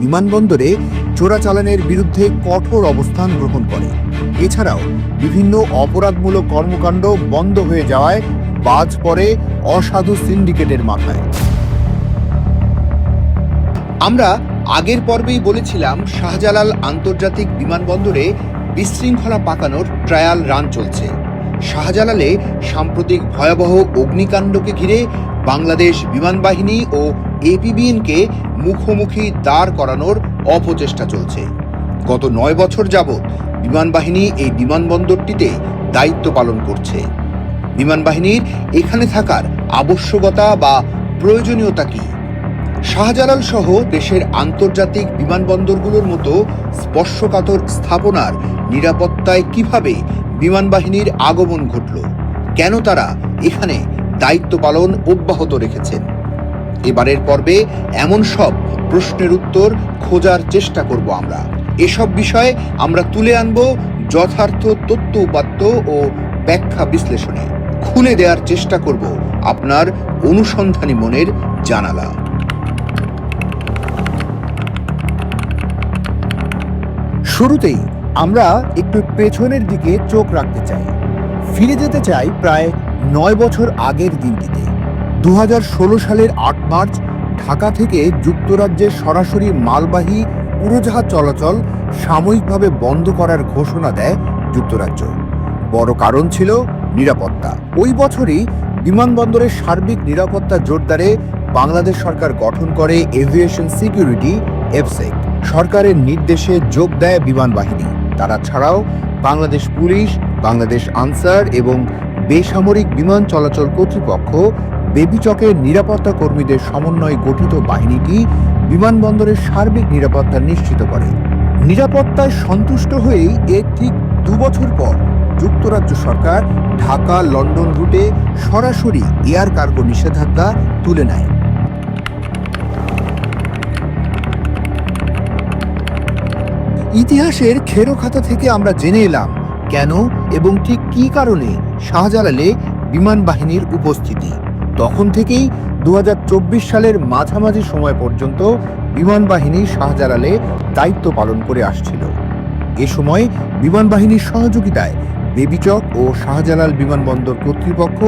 বিমানবন্দরে চোরাচালানের বিরুদ্ধে কঠোর অবস্থান গ্রহণ করে। এছাড়াও বিভিন্ন অপরাধমূলক কর্মকাণ্ড বন্ধ হয়ে যাওয়ায় বাজ পড়ে অসাধু সিন্ডিকেটের মাথায়। আমরা আগের পর্বেই বলেছিলাম, শাহজালাল আন্তর্জাতিক বিমানবন্দরে বিশৃঙ্খলা পাকানোর ট্রায়াল রান চলছে। শাহজালালে সাম্প্রতিক ভয়াবহ অগ্নিকাণ্ডকে ঘিরে বাংলাদেশ বিমান বাহিনী ও এপিবিএনকে মুখোমুখি দাঁড় করানোর অপচেষ্টা চলছে। গত নয় বছর যাবৎ বিমান বাহিনী এই বিমানবন্দরটিতে দায়িত্ব পালন করছে। বিমান বাহিনীর এখানে থাকার আবশ্যকতা বা প্রয়োজনীয়তা কী? শাহজালাল সহ দেশের আন্তর্জাতিক বিমানবন্দরগুলোর মতো স্পর্শকাতর স্থাপনার নিরাপত্তায় কীভাবে বিমান বাহিনীর আগমন ঘটল? কেন তারা এখানে দায়িত্ব পালন অব্যাহত রেখেছেন? এবারের পর্বে এমন সব প্রশ্নের উত্তর খোঁজার চেষ্টা করব আমরা। এসব বিষয়ে আমরা তুলে আনব যথার্থ তথ্য উপাত্ত ও ব্যাখ্যা বিশ্লেষণে। খুলে দেওয়ার চেষ্টা করব আপনার অনুসন্ধানী মনের জানালা। শুরুতেই আমরা একটু পেছনের দিকে চোখ রাখতে চাই। ফিরে যেতে চাই প্রায় নয় বছর আগের দিনটিতে। দু হাজার ষোলো সালের আট মার্চ ঢাকা থেকে যুক্তরাজ্যের সরাসরি মালবাহী উড়োজাহাজ চলাচল সাময়িকভাবে বন্ধ করার ঘোষণা দেয় যুক্তরাজ্য। বড় কারণ ছিল নিরাপত্তা। ওই বছরই বিমানবন্দরের সার্বিক নিরাপত্তা জোরদারে বাংলাদেশ সরকার গঠন করে এভিয়েশন সিকিউরিটি, এফসেক। সরকারের নির্দেশে যোগ দেয় বিমান বাহিনী তারা ছাড়াও বাংলাদেশ পুলিশ, বাংলাদেশ আনসার এবং বেসামরিক বিমান চলাচল কর্তৃপক্ষ বেবিচকের নিরাপত্তা কর্মীদের সমন্বয়ে গঠিত বাহিনীটি বিমানবন্দরের সার্বিক নিরাপত্তা নিশ্চিত করে। নিরাপত্তায় সন্তুষ্ট হয়েই এর ঠিক দু বছর পর যুক্তরাজ্য সরকার ঢাকা, লন্ডন রুটে সরাসরি এয়ার কার্গো নিষেধাজ্ঞা তুলে নেয়। ইতিহাসের খেরো খাতা থেকে আমরা জেনে এলাম কেন এবং ঠিক কী কারণে শাহজালালে বিমান বাহিনীর উপস্থিতি। তখন থেকেই দু হাজার চব্বিশ সালের মাঝামাঝি সময় পর্যন্ত বিমান বাহিনী শাহজালালে দায়িত্ব পালন করে আসছিল। এ সময় বিমান বাহিনীর সহযোগিতায় বেবিচক ও শাহজালাল বিমানবন্দর কর্তৃপক্ষ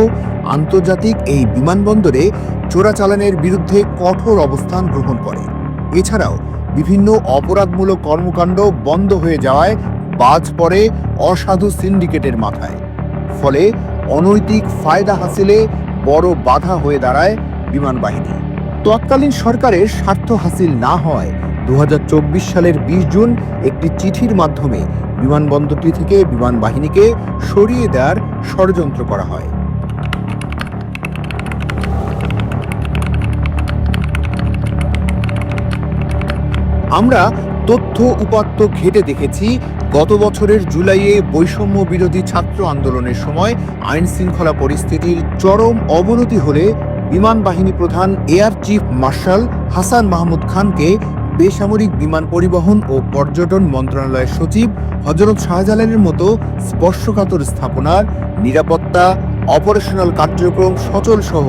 আন্তর্জাতিক এই বিমানবন্দরে চোরাচালানের বিরুদ্ধে কঠোর অবস্থান গ্রহণ করে। এছাড়াও বিভিন্ন অপরাধমূলক কর্মকাণ্ড বন্ধ হয়ে যাওয়ায় বাজ পড়ে অসাধু সিন্ডিকেটের মাথায়। ফলে অনৈতিক ফায়দা হাসিলে বড় বাধা হয়ে দাঁড়ায় বিমান বাহিনী। তৎকালীন সরকারের স্বার্থ হাসিল না হয় দু হাজার চব্বিশ সালের বিশ জুন একটি চিঠির মাধ্যমে বিমানবন্দরটি থেকে বিমান বাহিনীকে সরিয়ে দেওয়ার ষড়যন্ত্র করা হয়। আমরা তথ্য উপাত্ত ঘেটে দেখেছি গত বছরের জুলাইয়ে বৈষম্য বিরোধী ছাত্র আন্দোলনের সময় আইন শৃঙ্খলা পরিস্থিতির চরম অবনতি হলে বিমান বাহিনী প্রধান air chief marshal Hasan Mahmud খানকে বেসামরিক বিমান পরিবহন ও পর্যটন মন্ত্রণালয়ের সচিব হজরত শাহজালালের মতো স্পর্শকাতর স্থাপনার নিরাপত্তা, অপারেশনাল কার্যক্রম সচল সহ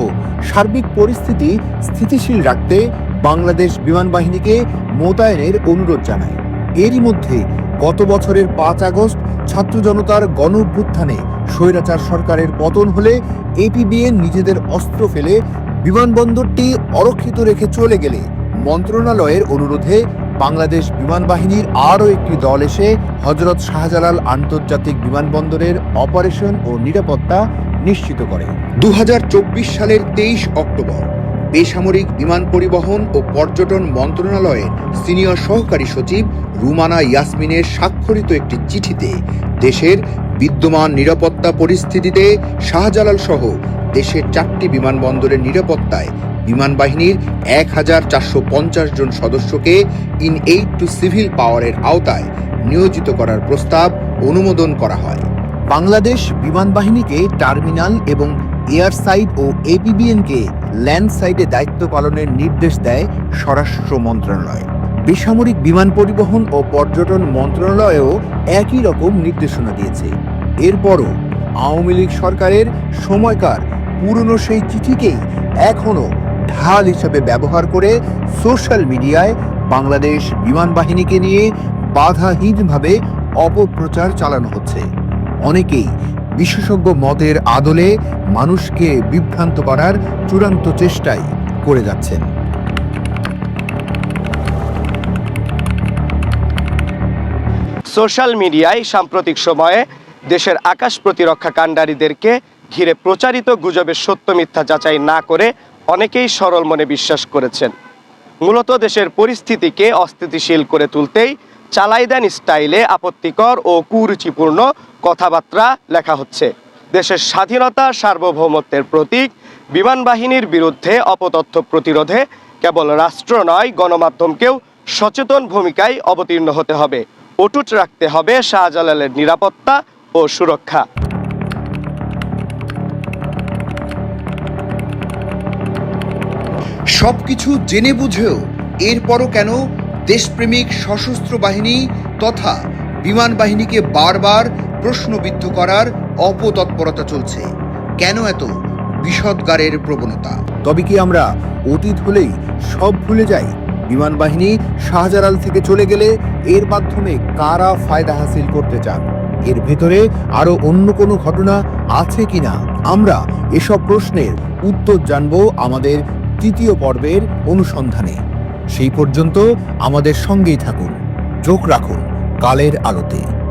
সার্বিক পরিস্থিতি স্থিতিশীল রাখতে বাংলাদেশ বিমান বাহিনীকে মোতায়েনের অনুরোধ জানায়। এরই মধ্যে গত বছরের পাঁচ আগস্ট ছাত্র জনতার গণ অভ্যুত্থানে স্বৈরাচার সরকারের পতন হলে এপিবিএন নিজেদের অস্ত্র ফেলে বিমানবন্দরটি অরক্ষিত রেখে চলে গেলে মন্ত্রণালয়ের অনুরোধে বাংলাদেশ বিমান বাহিনীর আরও একটি দল এসে হজরত শাহজালাল আন্তর্জাতিক বিমানবন্দরের অপারেশন ও নিরাপত্তা নিশ্চিত করে। দু হাজার চব্বিশ সালের তেইশ অক্টোবর বেসামরিক বিমান পরিবহন ও পর্যটন মন্ত্রণালয়ের সিনিয়র সহকারী সচিব রুমানা ইয়াসমিনের স্বাক্ষরিত একটি চিঠিতে দেশের বিদ্যমান নিরাপত্তা পরিস্থিতিতে শাহজালাল সহ দেশের চারটি বিমানবন্দরের নিরাপত্তায় বিমান বাহিনীর এক হাজার চারশো পঞ্চাশ জন সদস্যকে ইন এইড টু সিভিল পাওয়ারের আওতায় নিয়োজিত করার প্রস্তাব অনুমোদন করা হয়। বাংলাদেশ বিমান বাহিনীকে টার্মিনাল এবং এয়ার সাইড ও এপিবিএনকে ল্যান্ড সাইডে দায়িত্ব পালনের নির্দেশ দেয় স্বরাষ্ট্র মন্ত্রণালয়। বেসামরিক বিমান পরিবহন ও পর্যটন মন্ত্রণালয়ও একই রকম নির্দেশনা দিয়েছে। এরপরও আওয়ামী লীগ সরকারের সময়কার পুরনো সেই চিঠিকেই এখনও ঢাল হিসেবে ব্যবহার করে সোশ্যাল মিডিয়ায় বাংলাদেশ বিমান বাহিনীকে নিয়ে বাধাহীনভাবে অপপ্রচার চালানো হচ্ছে। অনেকেই বিশেষজ্ঞ মতের আদলে মানুষকে বিভ্রান্ত করার চূড়ান্ত চেষ্টাই করে যাচ্ছেন। সোশ্যাল মিডিয়ায় সাম্প্রতিক সময়ে দেশের আকাশ প্রতিরক্ষা কাণ্ডারীদেরকে ঘিরে প্রচারিত গুজবের সত্য মিথ্যা যাচাই না করে অনেকেই সরল মনে বিশ্বাস করেছেন। মূলত দেশের পরিস্থিতিকে অস্থিতিশীল করে তুলতেই চালাই দেন স্টাইলে আপত্তিকর ও কুরুচিপূর্ণ কথাবার্তা লেখা হচ্ছে। দেশের স্বাধীনতা, সার্বভৌমত্বের প্রতীক, বিমান বাহিনীর বিরুদ্ধে অপতথ্য প্রতিরোধে কেবল রাষ্ট্র নয়, গণমাধ্যমকেও সচেতন ভূমিকায় অবতীর্ণ হতে হবে। অটুট রাখতে হবে শাহজালালের নিরাপত্তা ও সুরক্ষা। সবকিছু জেনে বুঝেও এরপরও কেন দেশপ্রেমিক সশস্ত্র বাহিনী তথা বিমান বাহিনীকে বারবার প্রশ্নবিদ্ধ করার অপতৎপরতা চলছে। কেন এত বিষদগারের প্রবণতা? তবে কি আমরা অতীত হলেই সব ভুলে যাই? বিমান বাহিনী শাহজালাল থেকে চলে গেলে এর মাধ্যমে কারা ফায়দা হাসিল করতে চান? এর ভেতরে আরও অন্য কোনো ঘটনা আছে কিনা? আমরা এসব প্রশ্নের উত্তর জানব আমাদের তৃতীয় পর্বের অনুসন্ধানে। সেই পর্যন্ত আমাদের সঙ্গেই থাকুন। চোখ রাখুন কালের আলোতে।